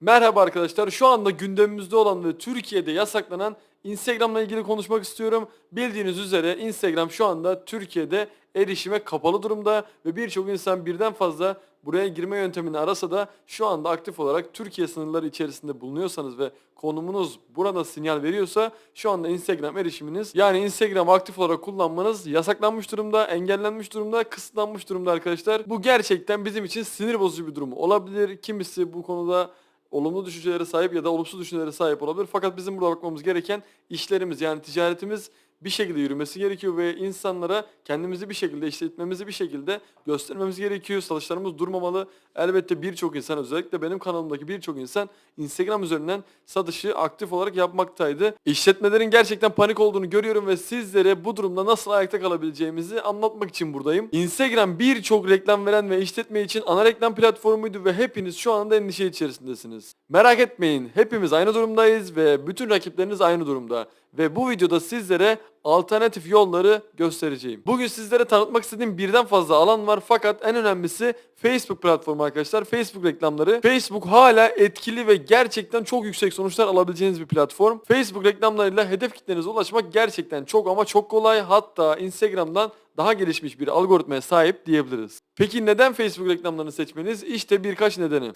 Merhaba arkadaşlar. Şu anda gündemimizde olan ve Türkiye'de yasaklanan Instagram'la ilgili konuşmak istiyorum. Bildiğiniz üzere Instagram şu anda Türkiye'de erişime kapalı durumda ve birçok insan birden fazla buraya girme yöntemini arasa da şu anda aktif olarak Türkiye sınırları içerisinde bulunuyorsanız ve konumunuz burada sinyal veriyorsa şu anda Instagram erişiminiz yani Instagram aktif olarak kullanmanız yasaklanmış durumda, engellenmiş durumda, kısıtlanmış durumda arkadaşlar. Bu gerçekten bizim için sinir bozucu bir durum olabilir. Kimisi bu konuda olumlu düşüncelere sahip ya da olumsuz düşüncelere sahip olabilir. Fakat bizim burada bakmamız gereken işlerimiz yani ticaretimiz bir şekilde yürümesi gerekiyor ve insanlara kendimizi bir şekilde işletmemizi bir şekilde göstermemiz gerekiyor. Satışlarımız durmamalı. Elbette birçok insan özellikle benim kanalımdaki birçok insan Instagram üzerinden satışı aktif olarak yapmaktaydı. İşletmelerin gerçekten panik olduğunu görüyorum ve sizlere bu durumda nasıl ayakta kalabileceğimizi anlatmak için buradayım. Instagram birçok reklam veren ve işletme için ana reklam platformuydu ve hepiniz şu anda endişe içerisindesiniz. Merak etmeyin hepimiz aynı durumdayız ve bütün rakipleriniz aynı durumda. Ve bu videoda sizlere alternatif yolları göstereceğim. Bugün sizlere tanıtmak istediğim birden fazla alan var fakat en önemlisi Facebook platformu arkadaşlar. Facebook reklamları. Facebook hala etkili ve gerçekten çok yüksek sonuçlar alabileceğiniz bir platform. Facebook reklamlarıyla hedef kitlenize ulaşmak gerçekten çok ama çok kolay. Hatta Instagram'dan daha gelişmiş bir algoritmaya sahip diyebiliriz. Peki neden Facebook reklamlarını seçmeniz? İşte birkaç nedeni.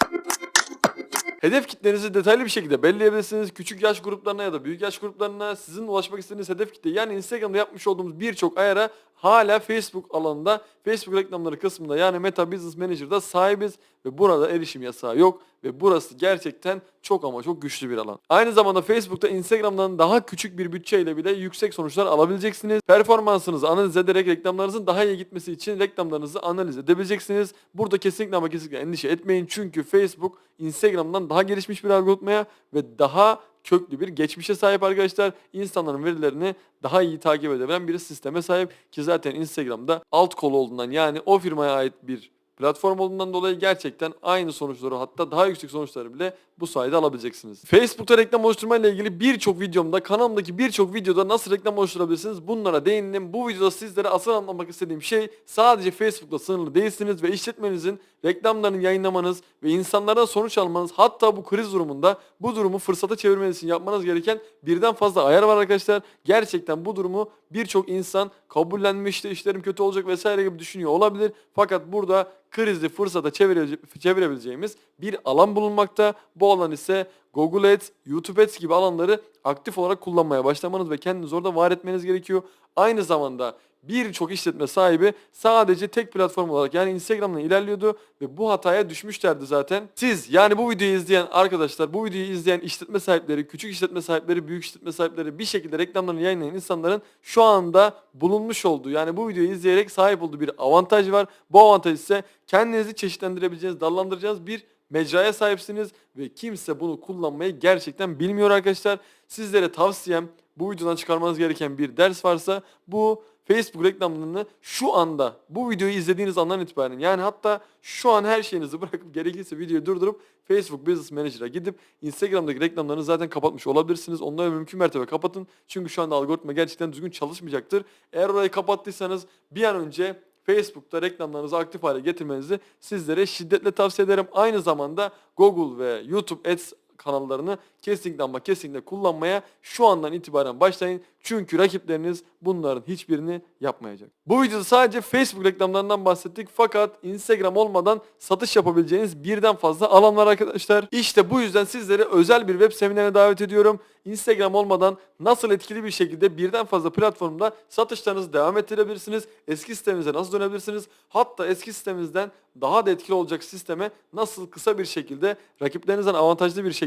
Hedef kitlenizi detaylı bir şekilde belirleyebilirsiniz. Küçük yaş gruplarına ya da büyük yaş gruplarına sizin ulaşmak istediğiniz hedef kitle yani Instagram'da yapmış olduğumuz birçok ayara hala Facebook alanında Facebook reklamları kısmında yani Meta Business Manager'da sahibiz ve burada erişim yasağı yok ve burası gerçekten çok ama çok güçlü bir alan. Aynı zamanda Facebook'ta Instagram'dan daha küçük bir bütçeyle bile yüksek sonuçlar alabileceksiniz. Performansınızı analiz ederek reklamlarınızın daha iyi gitmesi için reklamlarınızı analiz edebileceksiniz. Burada kesinlikle ama kesinlikle endişe etmeyin çünkü Facebook Instagram'dan daha gelişmiş bir algoritmaya ve daha köklü bir geçmişe sahip arkadaşlar. İnsanların verilerini daha iyi takip edebilen bir sisteme sahip ki zaten Instagram'da alt kolu olduğundan yani o firmaya ait bir platform olduğundan dolayı gerçekten aynı sonuçları hatta daha yüksek sonuçları bile bu sayede alabileceksiniz. Facebook'ta reklam oluşturma ile ilgili birçok videomda kanalımdaki birçok videoda nasıl reklam oluşturabilirsiniz bunlara değindim. Bu videoda sizlere asıl anlatmak istediğim şey sadece Facebook'ta sınırlı değilsiniz ve işletmenizin reklamlarını yayınlamanız ve insanlardan sonuç almanız hatta bu kriz durumunda bu durumu fırsata çevirmeniz için yapmanız gereken birden fazla ayar var arkadaşlar. Gerçekten bu durumu birçok insan kabullenmişti işlerim kötü olacak vesaire gibi düşünüyor olabilir. Fakat burada krizi fırsata çevire- çevirebileceğimiz bir alan bulunmakta. Bu alan ise Google Ads, YouTube Ads gibi alanları aktif olarak kullanmaya başlamanız ve kendinizi orada var etmeniz gerekiyor. Aynı zamanda birçok işletme sahibi sadece tek platform olarak yani Instagram'la ilerliyordu ve bu hataya düşmüşlerdi zaten. Siz yani bu videoyu izleyen arkadaşlar, bu videoyu izleyen işletme sahipleri, küçük işletme sahipleri, büyük işletme sahipleri bir şekilde reklamlarını yayınlayan insanların şu anda bulunmuş olduğu yani bu videoyu izleyerek sahip olduğu bir avantaj var. Bu avantaj ise kendinizi çeşitlendirebileceğiniz, dallandıracağınız bir mecraya sahipsiniz ve kimse bunu kullanmayı gerçekten bilmiyor arkadaşlar. Sizlere tavsiyem bu videodan çıkarmanız gereken bir ders varsa bu Facebook reklamlarını şu anda bu videoyu izlediğiniz andan itibaren yani hatta şu an her şeyinizi bırakıp gerekirse videoyu durdurup Facebook Business Manager'a gidip Instagram'daki reklamlarını zaten kapatmış olabilirsiniz. Onları mümkün mertebe kapatın. Çünkü şu anda algoritma gerçekten düzgün çalışmayacaktır. Eğer orayı kapattıysanız bir an önce Facebook'ta reklamlarınızı aktif hale getirmenizi sizlere şiddetle tavsiye ederim. Aynı zamanda Google ve YouTube Ads kanallarını kesinlikle ama kesinlikle kullanmaya şu andan itibaren başlayın. Çünkü rakipleriniz bunların hiçbirini yapmayacak. Bu videoda sadece Facebook reklamlarından bahsettik fakat Instagram olmadan satış yapabileceğiniz birden fazla alan var arkadaşlar. İşte bu yüzden sizleri özel bir web seminerine davet ediyorum. Instagram olmadan nasıl etkili bir şekilde birden fazla platformda satışlarınızı devam ettirebilirsiniz. Eski sisteminize nasıl dönebilirsiniz? Hatta eski sisteminizden daha da etkili olacak sisteme nasıl kısa bir şekilde rakiplerinizden avantajlı bir şekilde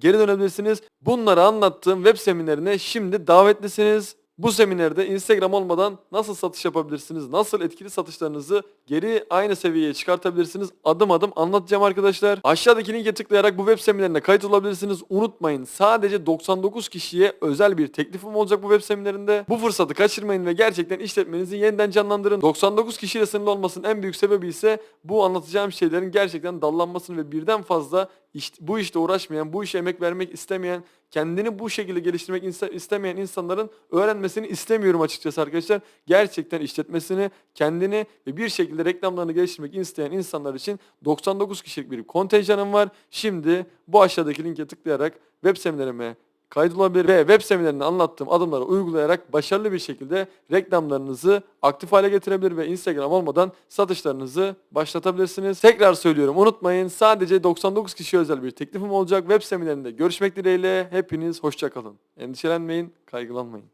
geri dönebilirsiniz. Bunları anlattığım web seminerine şimdi davetlisiniz. Bu seminerde Instagram olmadan nasıl satış yapabilirsiniz, nasıl etkili satışlarınızı geri aynı seviyeye çıkartabilirsiniz adım adım anlatacağım arkadaşlar. Aşağıdaki linke tıklayarak bu web seminerine kayıt olabilirsiniz. Unutmayın sadece 99 kişiye özel bir teklifim olacak bu web seminerinde. Bu fırsatı kaçırmayın ve gerçekten işletmenizi yeniden canlandırın. 99 kişiyle sınırlı olmasının en büyük sebebi ise bu anlatacağım şeylerin gerçekten dallanmasını ve birden fazla iş- bu işte uğraşmayan, bu işe emek vermek istemeyen, kendini bu şekilde geliştirmek iste- istemeyen insanların öğrenmesini istemiyorum açıkçası arkadaşlar. Gerçekten işletmesini, kendini ve bir şekilde reklamlarını geliştirmek isteyen insanlar için 99 kişilik bir kontenjanım var. Şimdi bu aşağıdaki linke tıklayarak web seminerime kaydolabilir ve web seminerinde anlattığım adımları uygulayarak başarılı bir şekilde reklamlarınızı aktif hale getirebilir ve Instagram olmadan satışlarınızı başlatabilirsiniz. Tekrar söylüyorum unutmayın sadece 99 kişiye özel bir teklifim olacak. Web seminerinde görüşmek dileğiyle hepiniz hoşçakalın. Endişelenmeyin, kaygılanmayın.